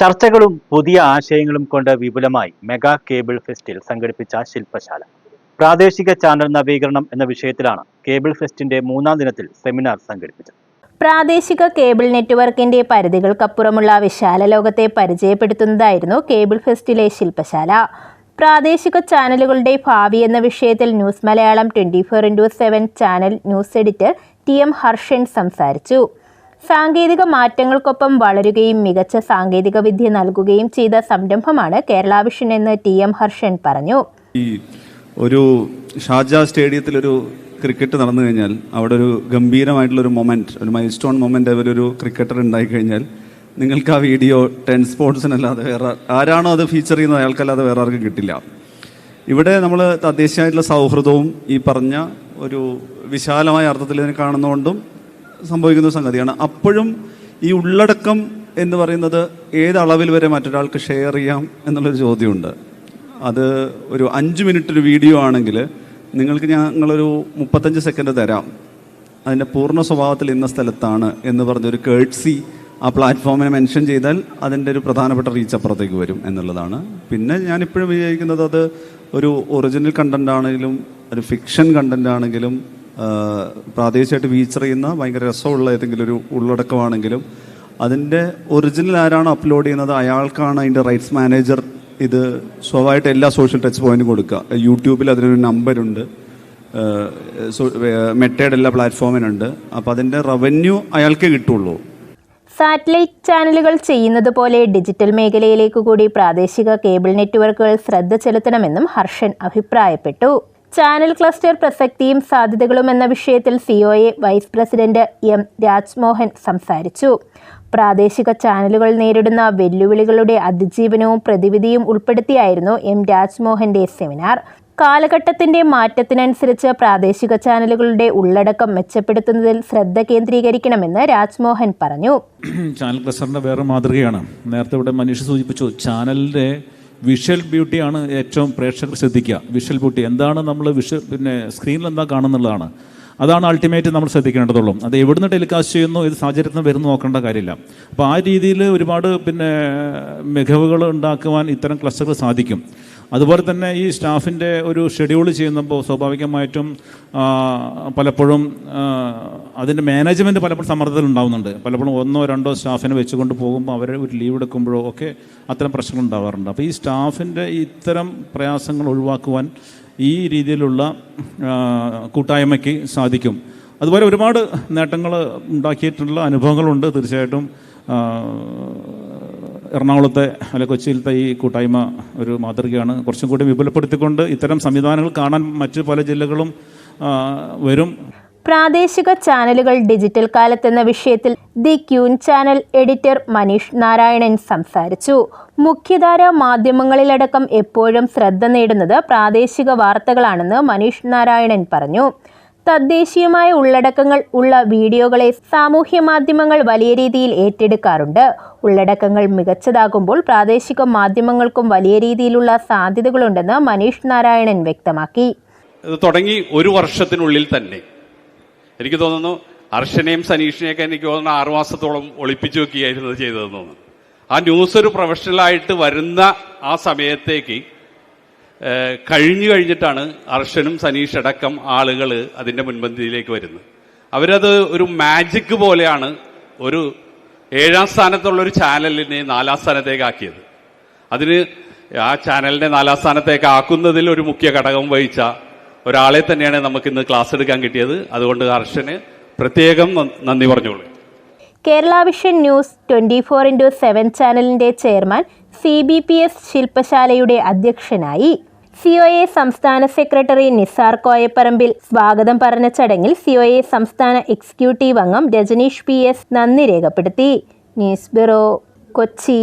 ചർച്ചകളും പുതിയ ആശയങ്ങളും കൊണ്ട് വിപുലമായി മെഗാ കേബിൾ ഫെസ്റ്റിൽ സംഘടിപ്പിച്ച ശില്പശാല. പ്രാദേശിക ചാനൽ നവീകരണം എന്ന വിഷയത്തിലാണ് കേബിൾ ഫെസ്റ്റിന്റെ മൂന്നാം ദിനത്തിൽ സെമിനാർ സംഘടിപ്പിച്ചത്. പ്രാദേശിക കേബിൾ നെറ്റ്വർക്കിന്റെ പരിധികൾക്കപ്പുറമുള്ള വിശാല ലോകത്തെ പരിചയപ്പെടുത്തുന്നതായിരുന്നു കേബിൾ ഫെസ്റ്റിലെ ശില്പശാല. പ്രാദേശിക ചാനലുകളുടെ ഭാവി എന്ന വിഷയത്തിൽ news Malayalam twenty four into seven channel news editor T M Harshan സംസാരിച്ചു. സാങ്കേതിക മാറ്റങ്ങൾക്കൊപ്പം വളരുകയും മികച്ച സാങ്കേതിക വിദ്യ നൽകുകയും ചെയ്ത സംരംഭമാണ് കേരള വിഷൻ എന്ന് ടി എം ഹർഷൻ പറഞ്ഞു. ഈ ഒരു ഷാർജ സ്റ്റേഡിയത്തിൽ ഒരു ക്രിക്കറ്റ് നടന്നു കഴിഞ്ഞാൽ അവിടെ ഒരു ഗംഭീരമായിട്ടുള്ള ഒരു മൊമെന്റ് ഒരു മൈൽ സ്റ്റോൺ മൊമെന്റ് അവരൊരു ക്രിക്കറ്റർ ഉണ്ടായി കഴിഞ്ഞാൽ നിങ്ങൾക്ക് ആ വീഡിയോ ടെൻ സ്പോർട്സിനല്ലാതെ വേറെ ആരാണോ അത് ഫീച്ചർ ചെയ്യുന്നത് അയാൾക്കല്ലാതെ വേറെ ആർക്കും കിട്ടില്ല. ഇവിടെ നമ്മൾ തദ്ദേശീയമായിട്ടുള്ള സൗഹൃദവും ഈ പറഞ്ഞ ഒരു വിശാലമായ അർത്ഥത്തിൽ ഇതിനെ കാണുന്നതുകൊണ്ടും സംഭവിക്കുന്ന സംഗതിയാണ്. അപ്പോഴും ഈ ഉള്ളടക്കം എന്ന് പറയുന്നത് ഏതളവിൽ വരെ മറ്റൊരാൾക്ക് ഷെയർ ചെയ്യാം എന്നുള്ളൊരു ചോദ്യമുണ്ട്. അത് ഒരു അഞ്ച് മിനിറ്റ് ഒരു വീഡിയോ ആണെങ്കിൽ നിങ്ങൾക്ക് ഞങ്ങളൊരു മുപ്പത്തഞ്ച് സെക്കൻഡ് തരാം. അതിന്റെ പൂർണ സ്വഭാവത്തിൽ ഇന്ന സ്ഥലത്താണ് എന്ന് പറഞ്ഞൊരു കേഴ്സി ആ പ്ലാറ്റ്ഫോമിനെ മെൻഷൻ ചെയ്താൽ അതിന്റെ ഒരു പ്രധാനപ്പെട്ട റീച്ച് അപ്പുറത്തേക്ക് വരും എന്നുള്ളതാണ്. പിന്നെ ഞാനിപ്പോഴും വിചാരിക്കുന്നത് അത് ഒരു ഒറിജിനൽ കണ്ടന്റ് ആണെങ്കിലും ഒരു ഫിക്ഷൻ കണ്ടന്റ് ആണെങ്കിലും പ്രാദേശികമായിട്ട് ഫീച്ചർ ചെയ്യുന്ന ഭയങ്കര രസമുള്ള ഏതെങ്കിലും ഒരു ഉള്ളടക്കമാണെങ്കിലും അതിന്റെ ഒറിജിനൽ ആരാണോ അപ്ലോഡ് ചെയ്യുന്നത് അയാൾക്കാണ് അതിന്റെ റൈറ്റ്സ് മാനേജർ ഇത് സ്വഭാവമായിട്ട് എല്ലാ സോഷ്യൽ ടച്ച് പോയിന്റും കൊടുക്കുക. യൂട്യൂബിൽ അതിനൊരു നമ്പരുണ്ട് മെറ്റയുടെ എല്ലാ പ്ലാറ്റ്ഫോമിനുണ്ട് അപ്പോൾ അതിന്റെ റവന്യൂ അയാൾക്കേ കിട്ടുള്ളൂ. സാറ്റലൈറ്റ് ചാനലുകൾ ചെയ്യുന്നത് പോലെ ഡിജിറ്റൽ മേഖലയിലേക്ക് കൂടി പ്രാദേശിക കേബിൾ നെറ്റ്വർക്കുകൾ ശ്രദ്ധ ചെലുത്തണമെന്നും ഹർഷൻ അഭിപ്രായപ്പെട്ടു. ചാനൽ ക്ലസ്റ്റർ പ്രസക്തിയും സാധ്യതകളും എന്ന വിഷയത്തിൽ COA vice president M Rajmohan സംസാരിച്ചു. പ്രാദേശിക ചാനലുകൾ നേരിടുന്ന വെല്ലുവിളികളുടെ അതിജീവനവും പ്രതിവിധിയും ഉൾപ്പെടുത്തിയായിരുന്നു എം രാജ്മോഹന്റെ സെമിനാർ. കാലഘട്ടത്തിന്റെ മാറ്റത്തിനനുസരിച്ച് പ്രാദേശിക ചാനലുകളുടെ ഉള്ളടക്കം മെച്ചപ്പെടുത്തുന്നതിൽ ശ്രദ്ധ കേന്ദ്രീകരിക്കണമെന്ന് രാജ്മോഹൻ പറഞ്ഞു. ചാനൽ ക്ലസ്റ്ററിന്റെ വേറെ മാതൃകയാണ്. നേരത്തെ ഇവിടെ മനുഷ്യ സൂചിപ്പിച്ചു ചാനലിന്റെ വിഷ്വൽ ബ്യൂട്ടിയാണ് ഏറ്റവും പ്രേക്ഷകർ ശ്രദ്ധിക്കുക. വിഷ്വൽ ബ്യൂട്ടി എന്താണ് നമ്മൾ വിഷ്വൽ പിന്നെ സ്ക്രീനിൽ എന്താ കാണുന്നുള്ളതാണ്. അതാണ് അൾട്ടിമേറ്റ് നമ്മൾ ശ്രദ്ധിക്കേണ്ടതുള്ളൂ. അത് എവിടുന്ന് ടെലികാസ്റ്റ് ചെയ്യുന്നു ഇത് നിന്ന് വരുന്നു നോക്കേണ്ട കാര്യമില്ല. അപ്പോൾ ആ രീതിയിൽ ഒരുപാട് പിന്നെ മികവുകൾ ഉണ്ടാക്കുവാൻ ഇത്തരം ക്ലസ്റ്ററുകൾ സാധിക്കും. അതുപോലെ തന്നെ ഈ സ്റ്റാഫിന്റെ ഒരു ഷെഡ്യൂൾ ചെയ്യുന്നപ്പോൾ സ്വാഭാവികമായിട്ടും പലപ്പോഴും അതിന്റെ മാനേജ്മെന്റ് പലപ്പോഴും സമ്മർദ്ദത്തിൽ ഉണ്ടാവുന്നുണ്ട്. പലപ്പോഴും ഒന്നോ രണ്ടോ സ്റ്റാഫിനെ വെച്ചുകൊണ്ട് പോകുമ്പോൾ അവർ ഒരു ലീവ് എടുക്കുമ്പോഴോ ഒക്കെ അത്തരം പ്രശ്നങ്ങൾ ഉണ്ടാവാറുണ്ട്. അപ്പോൾ ഈ സ്റ്റാഫിന്റെ ഇത്തരം പ്രയാസങ്ങൾ ഒഴിവാക്കുവാൻ ഈ രീതിയിലുള്ള കൂട്ടായ്മയ്ക്ക് സാധിക്കും. അതുപോലെ ഒരുപാട് നേട്ടങ്ങൾ ഉണ്ടാക്കിയിട്ടുള്ള അനുഭവങ്ങളുണ്ട്. തീർച്ചയായിട്ടും എറണാകുളത്തെ അല്ലെ കൊച്ചിയിലത്തെ ഈ കൂട്ടായ്മ ഒരു മാതൃകയാണ്. കുറച്ചും കൂടി വിപുലപ്പെടുത്തിക്കൊണ്ട് ഇത്തരം സംവിധാനങ്ങൾ കാണാൻ മറ്റു പല ജില്ലകളും വരും. പ്രാദേശിക ചാനലുകൾ ഡിജിറ്റൽ കാലത്തെന്ന വിഷയത്തിൽ the queen channel editor Manish Narayanan സംസാരിച്ചു. മുഖ്യധാര മാധ്യമങ്ങളിലടക്കം എപ്പോഴും ശ്രദ്ധ നേടുന്നത് പ്രാദേശിക വാർത്തകളാണെന്ന് മനീഷ് നാരായണൻ പറഞ്ഞു. തദ്ദേശീയമായ ഉള്ളടക്കങ്ങൾ ഉള്ള വീഡിയോകളെ സാമൂഹ്യ മാധ്യമങ്ങൾ വലിയ രീതിയിൽ ഏറ്റെടുക്കാറുണ്ട്. ഉള്ളടക്കങ്ങൾ മികച്ചതാകുമ്പോൾ പ്രാദേശിക മാധ്യമങ്ങൾക്കും വലിയ രീതിയിലുള്ള സാധ്യതകളുണ്ടെന്ന് മനീഷ് നാരായണൻ വ്യക്തമാക്കി. ഇത് തുടങ്ങി ഒരു വർഷത്തിനുള്ളിൽ തന്നെ. എനിക്ക് തോന്നുന്നു അർഷനെയും സനീഷിനെയൊക്കെ എനിക്ക് തോന്നുന്നു ആറുമാസത്തോളം ഒളിപ്പിച്ചു വെക്കുകയായിരുന്നു ചെയ്തതെന്ന് തോന്നുന്നു. ആ ന്യൂസ് ഒരു പ്രൊഫഷണലായിട്ട് വരുന്ന ആ സമയത്തേക്ക് കഴിഞ്ഞു കഴിഞ്ഞിട്ടാണ് അർഷനും സനീഷ് അടക്കം ആളുകൾ അതിന്റെ മുൻപന്തിയിലേക്ക് വരുന്നത്. അവരത് ഒരു മാജിക് പോലെയാണ് ഒരു ഏഴാം സ്ഥാനത്തുള്ള ഒരു ചാനലിനെ നാലാം സ്ഥാനത്തേക്ക് ആക്കിയത്. അതിന് ആ ചാനലിനെ നാലാം സ്ഥാനത്തേക്ക് ആക്കുന്നതിൽ ഒരു മുഖ്യ ഘടകം വഹിച്ച ഒരാളെ തന്നെയാണ് നമുക്ക് ഇന്ന് ക്ലാസ് എടുക്കാൻ കിട്ടിയത്. അതുകൊണ്ട് ഹർഷന് പ്രത്യേകം നന്ദി പറഞ്ഞോളൂ. Kerala vision news twenty four into seven ചാനലിന്റെ chairman C B P S ശില്പശാലയുടെ അധ്യക്ഷനായി സിഒഎ സംസ്ഥാന സെക്രട്ടറി നിസാർ കോയപ്പറമ്പിൽ സ്വാഗതം പറഞ്ഞ ചടങ്ങിൽ സി ഒ എ സംസ്ഥാന എക്സിക്യൂട്ടീവ് അംഗം രജനീഷ് പി എസ് നന്ദി രേഖപ്പെടുത്തി. News bureau Kochi.